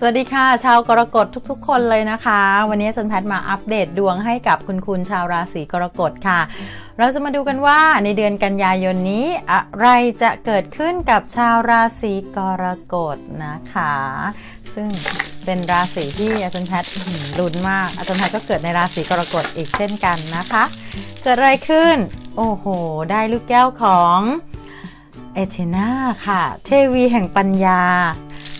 สวัสดีค่ะ ชาวกรกฎทุกๆ คนเลยนะคะ วันนี้จันแพทมาอัปเดตดวงให้กับคุณคุณชาวราศีกรกฎค่ะ เราจะมาดูกันว่าในเดือนกันยายนนี้อะไรจะเกิดขึ้นกับชาวราศีกรกฎนะคะ ซึ่งเป็นราศีที่อาจารย์แพทย์ลุ้นมาก อาจารย์แพทย์ก็เกิดในราศีกรกฎอีกเช่นกันนะคะ เกิดอะไรขึ้น โอ้โห ได้ลูกแก้วของเอเทนาค่ะ เทวีแห่งปัญญา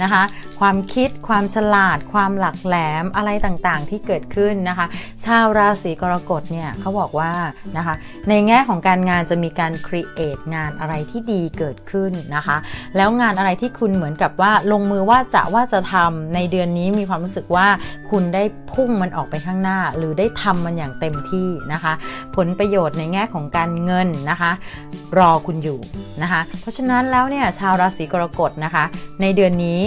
นะคะ ความคิด ความฉลาด ความหลักแหลมอะไรต่างๆ ที่เกิดขึ้นนะคะ ชาวราศีกรกฎเนี่ยเขาบอกว่านะคะ ในแง่ของการงานจะมีการครีเอทงานอะไรที่ดีเกิดขึ้นนะคะ แล้วงานอะไรที่คุณเหมือนกับว่าลงมือว่าจะว่าจะทำในเดือนนี้มีความรู้สึกว่าคุณได้พุ่งมันออกไปข้างหน้า หรือได้ทำมันอย่างเต็มที่นะคะ ผลประโยชน์ในแง่ของการเงินนะคะ รอคุณอยู่นะคะ เพราะฉะนั้นแล้วเนี่ยชาวราศีกรกฎนะคะ ในเดือนนี้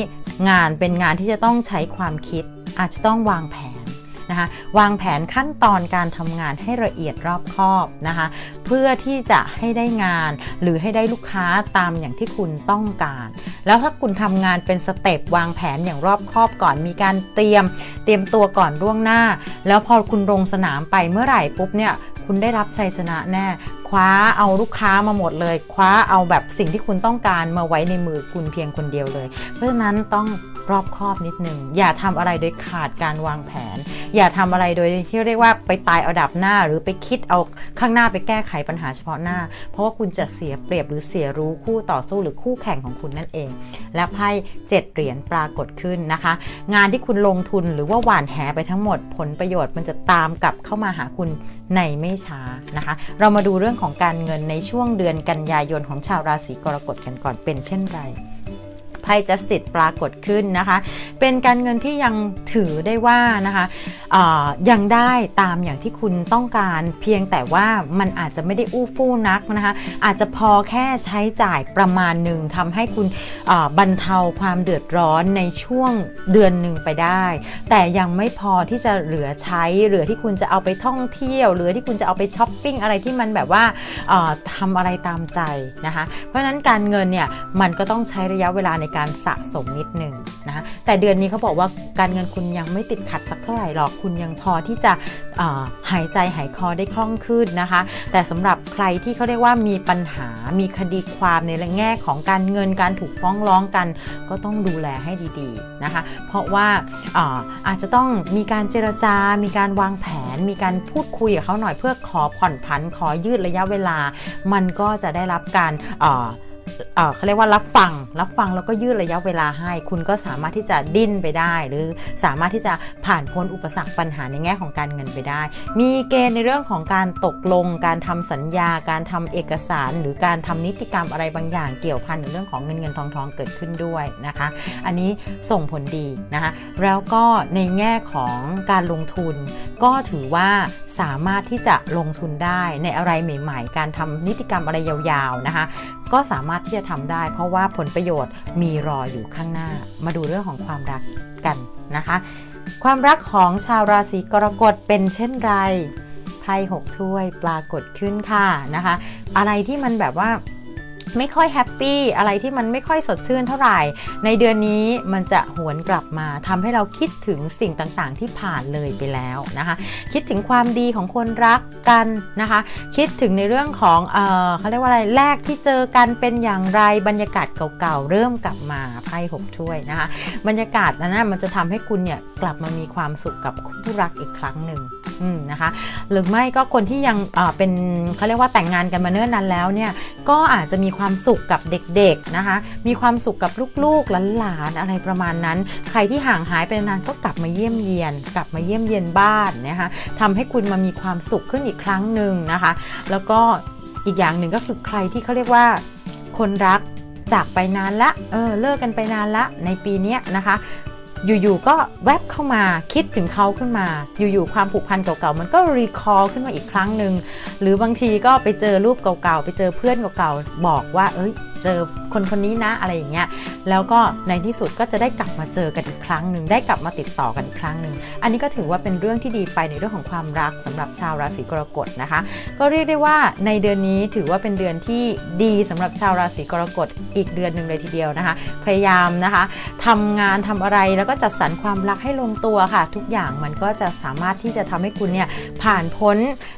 งานเป็นงานที่จะต้องใช้ความคิด อาจจะต้องวางแผนนะคะวางแผนขั้นตอนการทำงานให้ละเอียดรอบคอบนะคะเพื่อที่จะให้ได้งานหรือให้ได้ลูกค้าตามอย่างที่คุณต้องการ แล้วถ้าคุณทำงานเป็นสเต็ปวางแผนอย่างรอบคอบก่อนมีการเตรียม เตรียมตัวก่อนล่วงหน้า แล้วพอคุณลงสนามไปเมื่อไหร่ปุ๊บเนี่ยคุณได้รับชัยชนะแน่ คว้าเอาลูกค้ามาหมดเลย คว้าเอาแบบสิ่งที่คุณต้องการมาไว้ในมือคุณเพียงคนเดียวเลย เพราะฉะนั้นต้องรอบคอบนิดนึง อย่าทำอะไรโดยขาดการวางแผน อย่าทำอะไรโดยที่เรียกว่าไปตายเอาดับหน้า หรือไปคิดเอาข้างหน้าไปแก้ไขปัญหาเฉพาะหน้า เพราะว่าคุณจะเสียเปรียบหรือเสียรู้คู่ต่อสู้หรือคู่แข่งของคุณนั่นเอง และไพ่เจ็ดเหรียญปรากฏขึ้นนะคะ งานที่คุณลงทุนหรือว่าหว่านแหไปทั้งหมดผลประโยชน์มันจะตามกลับเข้ามาหาคุณในไม่ช้านะคะ เรามาดูเรื่องของการเงินในช่วงเดือนกันยายนของชาวราศีกรกฎกันก่อนเป็นเช่นไร ไพ่จัสติดปรากฏขึ้นนะคะ เป็นการเงินที่ยังถือได้ว่านะคะยังได้ตามอย่างที่คุณต้องการเพียงแต่ว่ามันอาจจะไม่ได้อู้ฟู่นักนะคะ อาจจะพอแค่ใช้จ่ายประมาณหนึ่งทำให้คุณบรรเทาความเดือดร้อนในช่วงเดือนหนึ่งไปได้ แต่ยังไม่พอที่จะเหลือใช้เหลือที่คุณจะเอาไปท่องเที่ยวเหลือที่คุณจะเอาไปช้อปปิ้งอะไรที่มันแบบว่าทำอะไรตามใจนะคะ เพราะนั้นการเงินเนี่ยมันก็ต้องใช้ระยะเวลาในการสะสมนิดหนึ่งนะคะแต่เดือนนี้เขาบอกว่าการเงินคุณยังไม่ติดขัดสักเท่าไหร่หรอกคุณยังพอที่จะหายใจหายคอได้คล่องขึ้นนะคะ แต่สำหรับใครที่เขาเรียกว่ามีปัญหามีคดีความในแง่ของการเงินการถูกฟ้องร้องกัน ก็ต้องดูแลให้ดีๆนะคะ เพราะว่าอาอาจจะต้องมีการเจรจา มีการวางแผน มีการพูดคุยกับเขาหน่อยเพื่อขอผ่อนผันขอยืดระยะเวลา มันก็จะได้รับการ เขาเรียกว่ารับฟัง รับฟังแล้วก็ยืดระยะเวลาให้ คุณก็สามารถที่จะดิ้นไปได้ หรือสามารถที่จะผ่านพ้นอุปสรรคปัญหาในแง่ของการเงินไปได้ มีเกณฑ์ในเรื่องของการตกลง การทำสัญญา การทำเอกสาร หรือการทำนิติกรรมอะไรบางอย่างเกี่ยวพันในเรื่องของเงินเงินทองทองเกิดขึ้นด้วยนะคะ อันนี้ส่งผลดีนะคะแล้วก็ในแง่ของการลงทุน ก็ถือว่าสามารถที่จะลงทุนได้ในอะไรใหม่ ๆ การทำนิติกรรมอะไรยาวๆนะคะ ก็สามารถที่จะทำได้ เพราะว่าผลประโยชน์มีรออยู่ข้างหน้า มาดูเรื่องของความรักกันนะคะ ความรักของชาวราศีกรกฎเป็นเช่นไรไพ่หกถ้วยปรากฏขึ้นค่ะนะคะ อะไรที่มันแบบว่า ไม่ค่อยแฮปปี้อะไรที่มันไม่ค่อยสดชื่นเท่าไหร่ ในเดือนนี้มันจะหวนกลับมาทำให้เราคิดถึงสิ่งต่างๆ ที่ผ่านเลยไปแล้วนะคะ คิดถึงความดีของคนรักกันนะคะ คิดถึงในเรื่องของเออเขาเรียกว่าอะไรแรกที่เจอกันเป็นอย่างไรบรรยากาศเก่าๆ เริ่มกลับมาไพ่หกถ้วยนะคะ บรรยากาศนั้นมันจะทำให้คุณเนี่ยกลับมามีความสุขกับคู่รักอีกครั้งหนึ่งนะคะหรือไม่ก็คนที่ยังเป็นเขาเรียกว่าแต่งงานกันมาเนิ่นนานแล้วเนี่ยก็อาจจะมีความสุขกับเด็กๆนะคะ มีความสุขกับลูกๆหลานๆอะไรประมาณนั้น ใครที่ห่างหายไปนานก็กลับมาเยี่ยมเยียน กลับมาเยี่ยมเยียนบ้านนะคะทำให้คุณมามีความสุขขึ้นอีกครั้งหนึ่งนะคะ แล้วก็อีกอย่างหนึ่งก็คือใครที่เขาเรียกว่าคนรักจากไปนานละ เออ เลิกกันไปนานละ ในปีนี้นะคะ อยู่ๆก็แวบเข้ามาคิดถึงเขาขึ้นมา อยู่ๆความผูกพันเก่าๆมันก็รีคอร์ขึ้นมาอีกครั้งหนึ่งหรือบางทีก็ไปเจอรูปเก่าๆไปเจอเพื่อนเก่าๆบอกว่า เอ้ยเจอคนคนนี้นะอะไรอย่างเงี้ย แล้วก็ในที่สุดก็จะได้กลับมาเจอกันอีกครั้งหนึ่งได้กลับมาติดต่อกันอีกครั้งหนึ่งอันนี้ก็ถือว่าเป็นเรื่องที่ดีไปในเรื่องของความรักสำหรับชาวราศีกรกฎนะคะ ก็เรียกได้ว่าในเดือนนี้ถือว่าเป็นเดือนที่ดีสำหรับชาวราศีกรกฎอีกเดือนหนึ่งเลยทีเดียวนะคะ พยายามนะคะทำงานทำอะไรแล้วก็จัดสรรความรักให้ลงตัวค่ะ ทุกอย่างมันก็จะสามารถที่จะทำให้คุณเนี่ยผ่านพ้น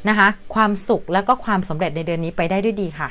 นะคะ ความสุขแล้วก็ความสำเร็จในเดือนนี้ไปได้ด้วยดีค่ะ